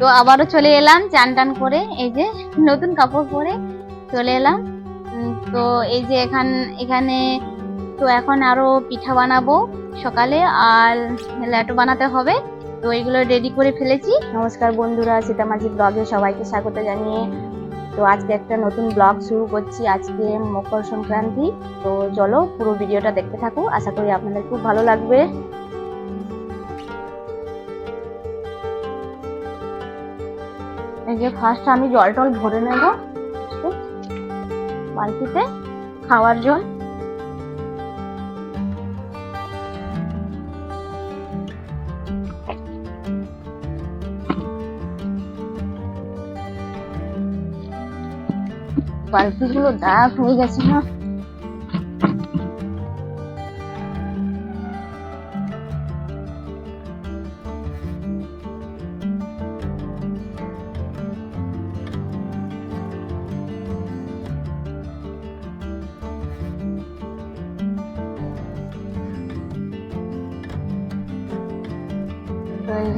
তো আবারও চলে এলাম চান টান করে, এই যে নতুন কাপড় পরে চলে এলাম। তো এই যে এখান, এখানে তো এখন আরও পিঠা বানাবো সকালে, আর ল্যাটো বানাতে হবে। তো এগুলো রেডি করে ফেলেছি। নমস্কার বন্ধুরা, সীতামাঝি ব্লগে সবাইকে স্বাগত জানিয়ে। তো আজকে একটা নতুন ব্লগ শুরু করছি, আজকে মকর সংক্রান্তি। তো চলো পুরো ভিডিওটা দেখতে থাকো। আশা করি আপনাদের খুব ভালো লাগবে। এই যে ফার্স্ট আমি জল টল ভরে নেব। বালতিতে খাওয়ার জল। বালতিগুলো দাগ হয়ে গেছে না?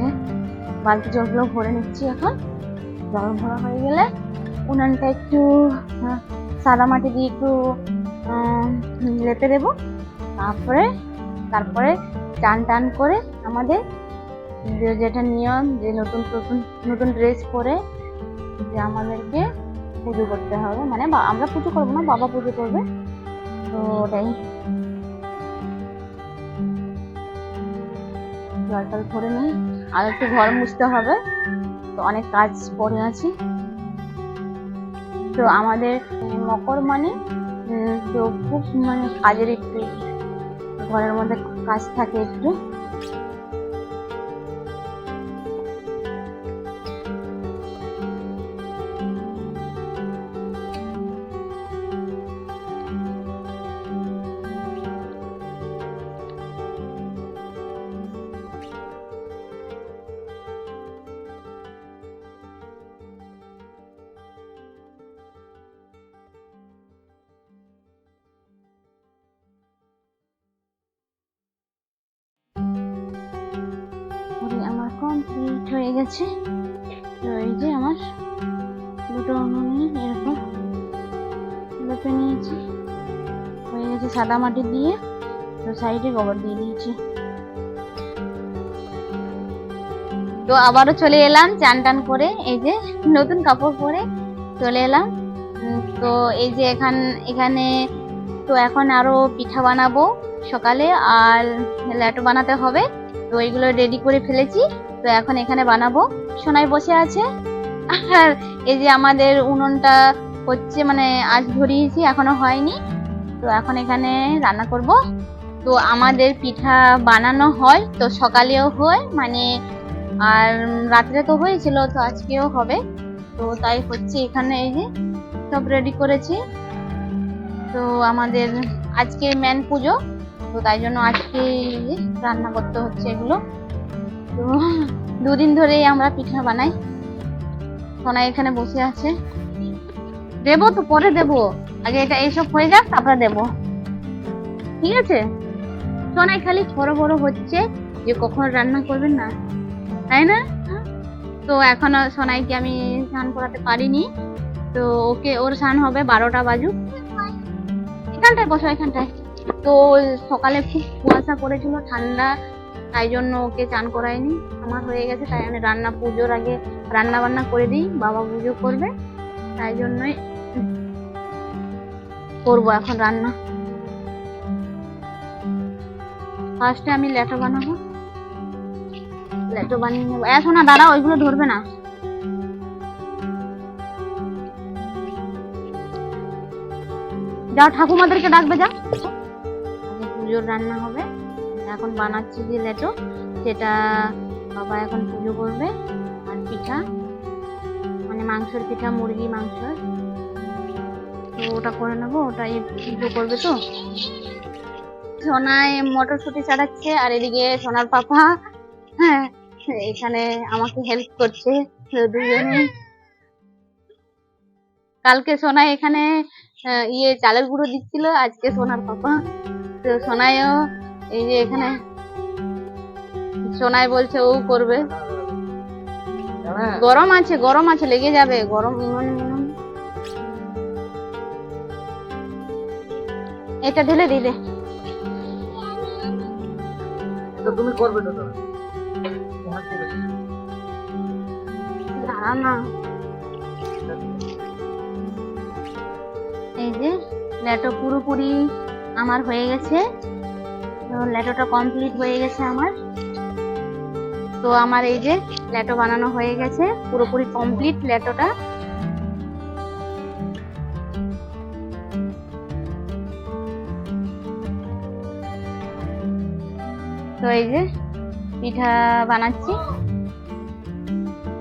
তো এই যে বালতি জলগুলো ভরে নিচ্ছি এখন। জল ভরা হয়ে গেলে উনানটা একটু সাদা মাটি দিয়ে একটু লেপে দেবো। তারপরে তারপরে টান টান করে আমাদের যেটা নিয়ম, যে নতুন নতুন নতুন ড্রেস পরে যে আমাদেরকে পুজো করতে হবে। মানে আমরা পুজো করব না, বাবা পুজো করবে। তো ওটাই। জল টল ভরে নিই। আর একটু ঘর মুছতে হবে। তো অনেক কাজ পড়ে আছে। তো আমাদের মকর মানে তো খুব মানে কাজের একটু ঘরের মধ্যে কাজ থাকে একটু। গেছে। তো এই যে আমার দুটো এরকম লেপে নিয়েছি। হয়ে গেছে সাদা মাটি দিয়ে, তো সাইডে গোবর দিয়ে দিয়েছি। তো আবারও চলে এলাম চান টান করে, এই যে নতুন কাপড় পরে চলে এলাম। তো এই যে এখান, এখানে তো এখন আরও পিঠা বানাবো সকালে, আর ল্যাটো বানাতে হবে। তো এইগুলো রেডি করে ফেলেছি। তো এখন এখানে বানাবো। সোনাই বসে আছে। আর এই যে আমাদের উনুনটা হচ্ছে মানে আজ ধরিয়েছি, এখনও হয়নি। তো এখন এখানে রান্না করব। তো আমাদের পিঠা বানানো হয়, তো সকালেও হয় মানে আর রাত্রে তো হয়েছিল, তো আজকেও হবে। তো তাই হচ্ছে এখানে এই যে সব রেডি করেছি। তো আমাদের আজকে ম্যান পুজো, তো তাই জন্য আজকে রান্না করতে হচ্ছে এগুলো। তো দুদিন ধরেই আমরা পিঠা বানাই। সোনা এখানে বসে আছে। দেবো তো, পরে দেবো। আগে এটা এইসব হয়ে যাক, তারপরে দেবো। ঠিক আছে? সোনাই খালি বড় বড় হচ্ছে যে কখন রান্না করবেন না। তাই না? তো এখনও সোনাইকে আমি স্নান করাতে পারিনি। তো ওকে, ওর স্নান হবে বারোটা বাজুক। এখানটায় বসো, এখানটায়। তো সকালে খুব কুয়াশা পড়েছিল, ঠান্ডা। তাই জন্য ওকে চান করাইনি। আমার হয়ে গেছে, তাই আমি রান্না, পুজোর আগে রান্না বান্না করে দিই, বাবা পুজো করবে, তাই জন্যই করব এখন রান্না। ফার্স্টে আমি লেটো বানাবো। লেটো বানিয়ে নেব। এখন না দাঁড়া ওইগুলো ধরবে না। যাও, ঠাকুমাদেরকে ডাকবে আগে পুজোর রান্না হবে। এখন বানাচ্ছি যে লেটো, সেটা বাবা এখন পুজো করবে আর পিঠা মানে মাংসের পিঠা মুরগি মাংস। তো ওটা করে নেব, ওটা পুজো করবে তো। সোনায় মটরশুঁটি চালাচ্ছে আর এদিকে সোনার পাপা হ্যাঁ এখানে আমাকে হেল্প করছে দুজনে কালকে সোনাই এখানে ইয়ে চালের গুঁড়ো দিচ্ছিল, আজকে সোনার পাপা। তো সোনাইও এই যে এখানে সোনাই বলছে ও করবে। গরম আছে গরম আছে লেগে যাবে গরম এটা ঢেলে দিলে। তুমি করবে তো না। এই যে ল্যাটো পুরোপুরি আমার হয়ে গেছে। তো ল্যাটোটা কমপ্লিট হয়ে গেছে আমার। তো আমার এই যে ল্যাটো বানানো হয়ে গেছে, পুরোপুরি কমপ্লিট ল্যাটোটা। তো এই যে পিঠা বানাচ্ছি।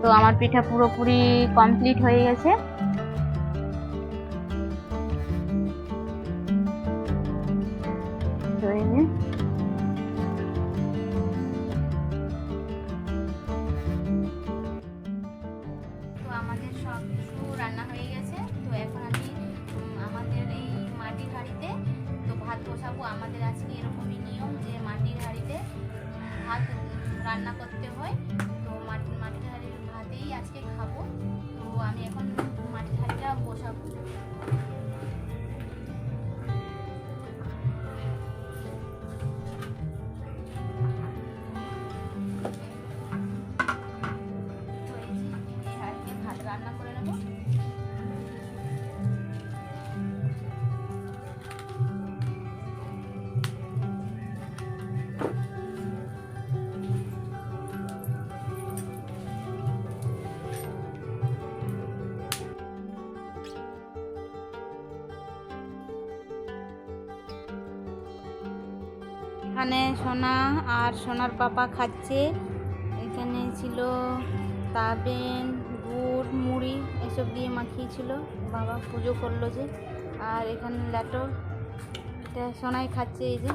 তো আমার পিঠা পুরোপুরি কমপ্লিট হয়ে গেছে। আমাদের আজকে এরকমই নিয়ম যে মাটির হাঁড়িতে ভাত রান্না করতে হয়। তো মাটির মাটির হাঁড়ির ভাতেই আজকে খাব। তো আমি এখন মাটির হাঁড়িটা বসাবো। এখানে সোনা আর সোনার পাপা খাচ্ছে। এখানে ছিল তাবেন গুড় মুড়ি এসব দিয়ে মাখিয়েছিল। বাবা পুজো করল যে। আর এখানে ল্যাটো। এটা সোনাই খাচ্ছে এই যে।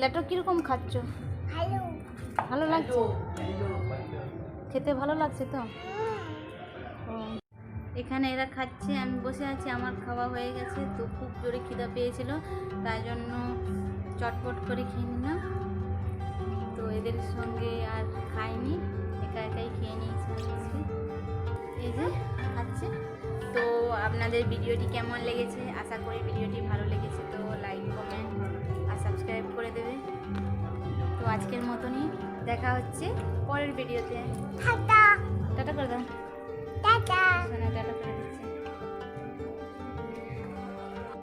ল্যাটো কীরকম খাচ্ছ? ভালো। লাগছে? খেতে ভালো লাগছে তো? ও। এখানে এরা খাচ্ছে আমি বসে আছি আমার খাওয়া হয়ে গেছে। তো খুব জোরে খিদা পেয়েছিল তাই জন্য চটপট করে খেয়ে নিলাম তো এদের সঙ্গে আর খাইনি একা একাই খেয়ে নিয়েছি। এই যে খাচ্ছে। তো আপনাদের ভিডিওটি কেমন লেগেছে? আশা করি ভিডিওটি ভালো লেগেছে তো লাইক কমেন্ট আর সাবস্ক্রাইব করে দেবে। তো আজকের মতনই দেখা হচ্ছে পরের ভিডিওতে। টাটা। করে দাও। সোনা টাটা করে দিচ্ছে।